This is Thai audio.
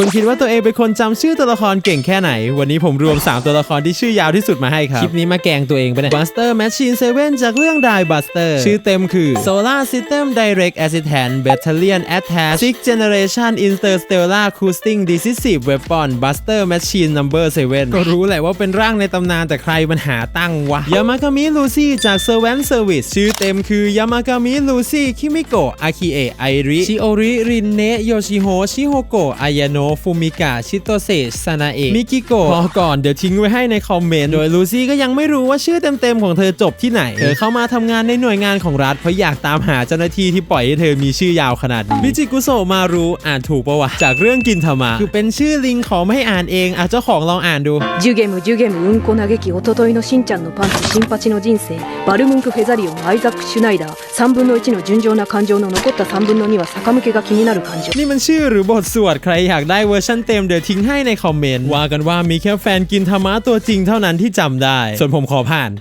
คุณคิดว่าตัวเองเป็นคนจำชื่อตัวละครเก่งแค่ไหน วันนี้ผมรวม 3 ตัวละครที่ชื่อยาวที่สุดมาให้ครับ คลิปนี้มาแกล้งตัวเองไปเนี่ย Buster Machine 7จากเรื่อง Die Buster ชื่อเต็มคือ Solar System Direct Assistant Battalion Attack Six Generation Interstellar Cruising Decisive Weapon Buster Machine Number 7 ก็รู้แหละว่าเป็นร่างในตำนานแต่ใครมันหาตั้งวะ Yamagami Lucy จาก Servant Service ชื่อเต็มคือYamagami Lucy Kimiko Akie Airi Shiori Rinne Yoshihiro Shihoko Ayano Fumika Chitose Sanae Mikiko พอก่อนเดี๋ยวทิ้งไว้ให้ในคอมเมนต์ โดยลูซี่ก็ยังไม่รู้ว่าชื่อเต็มๆของเธอจบที่ไหน เธอเข้ามาทำงานในหน่วยงานของรัฐเพราะอยากตามหาเจ้าหน้าที่ที่ปล่อยให้เธอมีชื่อยาวขนาดนี้มิจิกุโซะมารู้อ่านถูกปะวะ จากเรื่องกินธรรมะคือเป็นชื่อลิงขอไม่ให้อ่านเองอ่ะเจ้าของลองอ่านดู ジュゲムジュゲムうんこ嘆きおとといのしんちゃんのパンチ新八の人生バルムンクフェザリオンアイザック・シュナイダー3分の1の純情な感情の残った3分の2は逆向けが気になる感情 นี่มันชื่อหรือบทสวดใครอยากได้ เวอร์ชันเต็มเดี๋ยวทิ้งให้ในคอมเมนต์ว่ากันว่ามีแค่แฟนกินธรรมะตัวจริงเท่านั้นที่จำได้ ส่วนผมขอผ่าน